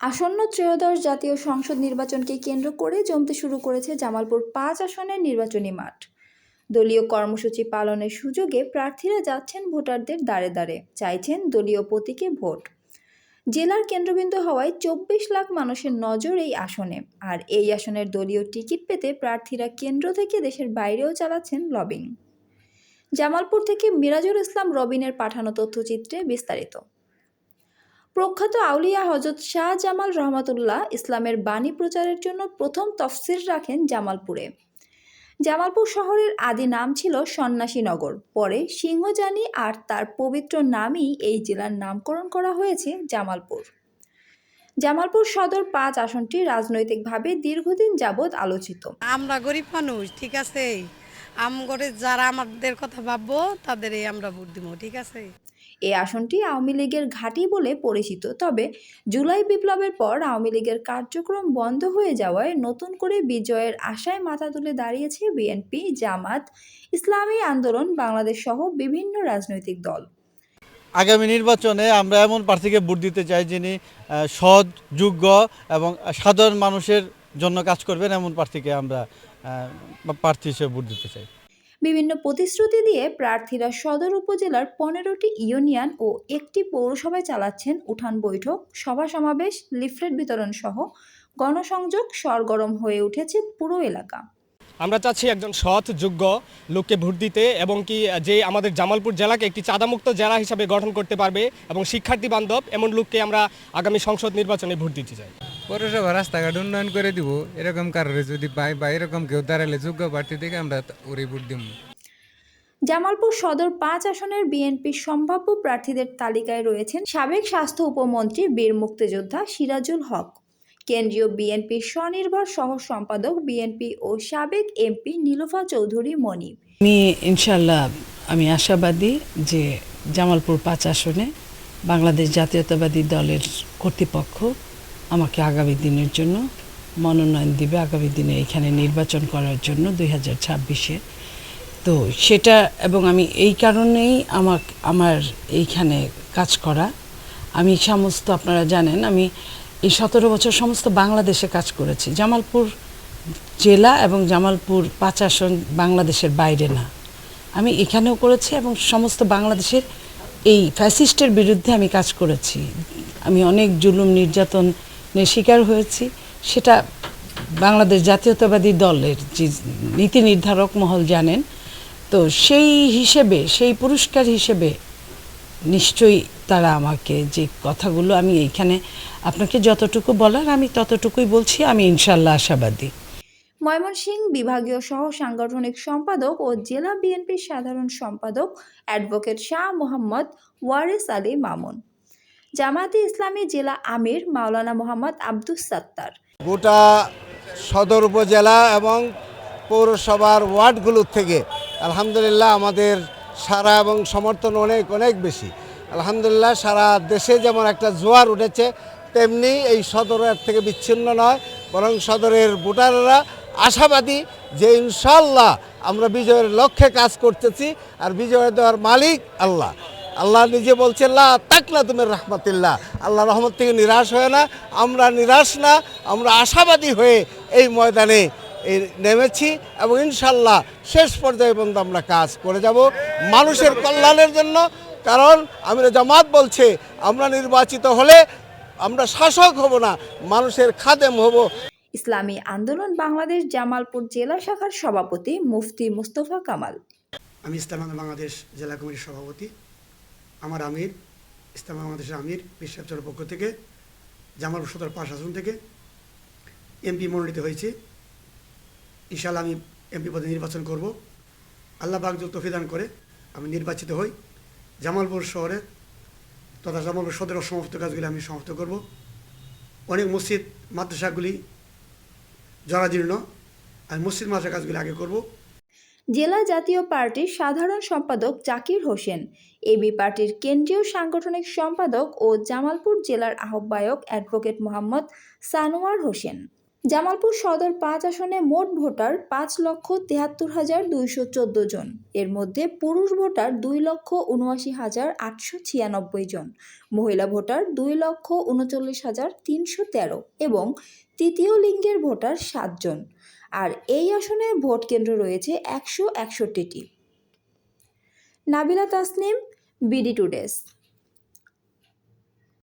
আসন্ন ত্রয়োদশ জাতীয় সংসদ নির্বাচনকে কেন্দ্র করে জমতে শুরু করেছে জামালপুর পাঁচ আসনের নির্বাচনী মাঠ। দলীয় কর্মসূচি পালনের সুযোগে প্রার্থীরা যাচ্ছেন ভোটারদের দ্বারে দ্বারে, চাইছেন দলীয় প্রতীকে ভোট। জেলার কেন্দ্রবিন্দু হওয়ায় চব্বিশ লাখ মানুষের নজর এই আসনে। আর এই আসনের দলীয় টিকিট পেতে প্রার্থীরা কেন্দ্র থেকে দেশের বাইরেও চালাচ্ছেন লবিং। জামালপুর থেকে মিরাজুল ইসলাম রবিনের পাঠানো তথ্যচিত্রে বিস্তারিত। প্রখ্যাত আউলিয়া হজরত শাহ জামাল রহমাতুল্লাহ ইসলামের বাণী প্রচারের জন্য প্রথম তফসির রাখেন জামালপুরে। জামালপুর শহরের আদি নাম ছিল সন্ন্যাসীনগর পরে সিংহজানি আর তার পবিত্র নামই এই জেলার নামকরণ করা হয়েছে জামালপুর। জামালপুর সদর পাঁচ আসনটি রাজনৈতিকভাবে দীর্ঘদিন যাবৎ আলোচিত। আমরা গরিব মানুষ, ঠিক আছে? আমগরে যারা আমাদের কথা ভাববো, তাদেরই আমরা দিব ঠিক আছে? এই আসনটি আওয়ামী লীগের ঘাঁটি বলে পরিচিত। তবে জুলাই বিপ্লবের পর আওয়ামী লীগের কার্যক্রম বন্ধ হয়ে যাওয়ায় নতুন করে বিজয়ের আশায় মাথা তুলে দাঁড়িয়েছে বিএনপি, জামাত, ইসলামী আন্দোলন, বাংলাদেশ সহ বিভিন্ন রাজনৈতিক দল। আগামী নির্বাচনে আমরা এমন প্রার্থীকে ভোট দিতে চাই যিনি সৎ, যোগ্য এবং সাধারণ মানুষের জন্য কাজ করবেন এমন প্রার্থীকে আমরা প্রার্থী হিসেবে ভোট দিতে চাই। বিভিন্ন প্রতিশ্রুতি দিয়ে প্রার্থীরা সদর উপজেলার পনেরোটি ইউনিয়ন ও একটি পৌরসভায় চালাচ্ছেন উঠান বৈঠক। সভা সমাবেশ, লিফলেট বিতরণ সহ গণসংযোগ সরগরম হয়ে উঠেছে পুরো এলাকা। আমরা চাচ্ছি একজন সৎ যোগ্য লোককে ভোট দিতে এবং কি যে আমাদের জামালপুর জেলাকে একটি চাঁদামুক্ত জেলা হিসাবে গঠন করতে পারবে এবং শিক্ষার্থী বান্ধব এমন লোককে আমরা আগামী সংসদ নির্বাচনে ভোট দিতে চাই। পৌরসভা রাস্তাঘাট উন্নয়ন করে দিব এরকম কারণে যদি পাই বা এরকম কেউ দাঁড়ালে যোগ্য প্রার্থী থেকে আমরা ওরে ভোট দিব। জামালপুর সদর পাঁচ আসনের বিএনপির সম্ভাব্য প্রার্থীদের তালিকায় রয়েছেন সাবেক স্বাস্থ্য উপমন্ত্রী বীর মুক্তিযোদ্ধা সিরাজুল হক। কেন্দ্রীয় বিএনপির স্বনির্ভর সহ সম্পাদক বিএনপি ও সাবেক এমপি নীলোফা চৌধুরী মনি। আমি ইনশাল্লাহ আমি আশাবাদী যে জামালপুর পাঁচ আসনে বাংলাদেশ জাতীয়তাবাদী দলের কর্তৃপক্ষ আমাকে আগামী দিনের জন্য মনোনয়ন দিবে আগামী দিনে এখানে নির্বাচন করার জন্য দুই হাজার ছাব্বিশে। তো সেটা এবং আমি এই কারণেই আমার আমার এইখানে কাজ করা। আমি সমস্ত আপনারা জানেন, আমি এই সতেরো বছর সমস্ত বাংলাদেশে কাজ করেছি। জামালপুর জেলা এবং জামালপুর পাঁচ আসন বাংলাদেশের বাইরে না। আমি এখানেও করেছি এবং সমস্ত বাংলাদেশের এই ফ্যাসিস্টের বিরুদ্ধে আমি কাজ করেছি। আমি অনেক জুলুম নির্যাতনের শিকার হয়েছি। সেটা বাংলাদেশ জাতীয়তাবাদী দলের যে নীতি নির্ধারক মহল জানেন। তো সেই হিসেবে, সেই পুরস্কার হিসেবে নিশ্চয়ই তারা আমাকে যে কথাগুলো আমি এইখানে আপনাকে যতটুকু বলার আমি ততটুকুই বলছি আমি ইনশাল্লাহ আশাবাদী। ময়মনসিংহ বিভাগীয় সহ সাংগঠনিক সম্পাদক ও জেলা বিএনপির সাধারণ সম্পাদক অ্যাডভোকেট শাহ মোহাম্মদ ওয়ারেস আলী মামুন। জামায়াতে ইসলামী জেলা আমির মাওলানা মোহাম্মদ আব্দুস সাত্তার। গোটা সদর উপজেলা এবং পৌরসভার ওয়ার্ডগুলোর থেকে আলহামদুলিল্লাহ আমাদের সারা এবং সমর্থন অনেক অনেক বেশি। আলহামদুলিল্লাহ, সারা দেশে যেমন একটা জোয়ার উঠেছে, তেমনি এই সদরের থেকে বিচ্ছিন্ন নয়, বরং সদরের ভোটাররা আশাবাদী যে ইনশাল্লাহ আমরা বিজয়ের লক্ষ্যে কাজ করতেছি, আর বিজয় দেওয়ার মালিক আল্লাহ। আল্লাহ নিজে বলছেন লা তাকলা তুমি রহমতুল্লাহ। আল্লাহ রহমত থেকে নিরাশ হয় না, আমরা নিরাশ না, আমরা আশাবাদী হয়ে এই ময়দানে নেমেছি এবং ইনশাল্লাহ শেষ পর্যায়ে পর্যন্ত আমরা কাজ করে যাব মানুষের কল্যাণের জন্য। কারণ আমরা জামাত বলছে আমরা নির্বাচিত হলে আমরা শাসক হব না মানুষের খাদেম হব। ইসলামী আন্দোলন বাংলাদেশ জামালপুর জেলা শাখার সভাপতি মুফতি মুস্তফা কামাল। আমি ইসলাম আন্দোলন বাংলাদেশ জেলা কমিটির সভাপতি। আমার আমির ইসলাম বাংলাদেশের আমির বিশ্বাসের পক্ষ থেকে জামালপুর সদর পাঁচ আসন থেকে এমপি মনোনীত হয়েছি। ইনশাল্লাহ আমি এমপি পদে নির্বাচন করব। আল্লাহ বাগজুল তফিদান করে, আমি নির্বাচিত হই। জামালপুর শহরে তথা জামালপুর সদরের সমস্ত কাজগুলি আমি সমাপ্ত করব। অনেক মসজিদ, মাদ্রাসাগুলি জরাজীর্ণ। আমি মসজিদ মাদ্রাসা কাজগুলি আগে করব। জেলা জাতীয় পার্টির সাধারণ সম্পাদক জাকির হোসেন এবি পার্টির কেন্দ্রীয় সাংগঠনিক সম্পাদক ও জামালপুর জেলার আহ্বায়ক অ্যাডভোকেট মোহাম্মদ সানোয়ার হোসেন। জামালপুর সদর পাঁচ আসনে মোট ভোটার পাঁচ লক্ষ তেহাত্তর হাজার দুইশো চোদ্দ জন। এর মধ্যে পুরুষ ভোটার দুই লক্ষ উনআশি হাজার আটশো ছিয়ানব্বই জন। মহিলা ভোটার দুই লক্ষ উনচল্লিশ হাজার তিনশো তেরো এবং তৃতীয় লিঙ্গের ভোটার সাতজন আর এই আসনে ভোট কেন্দ্র রয়েছে একশো একষট্টিটি। Nabila Tasnim, BD today's.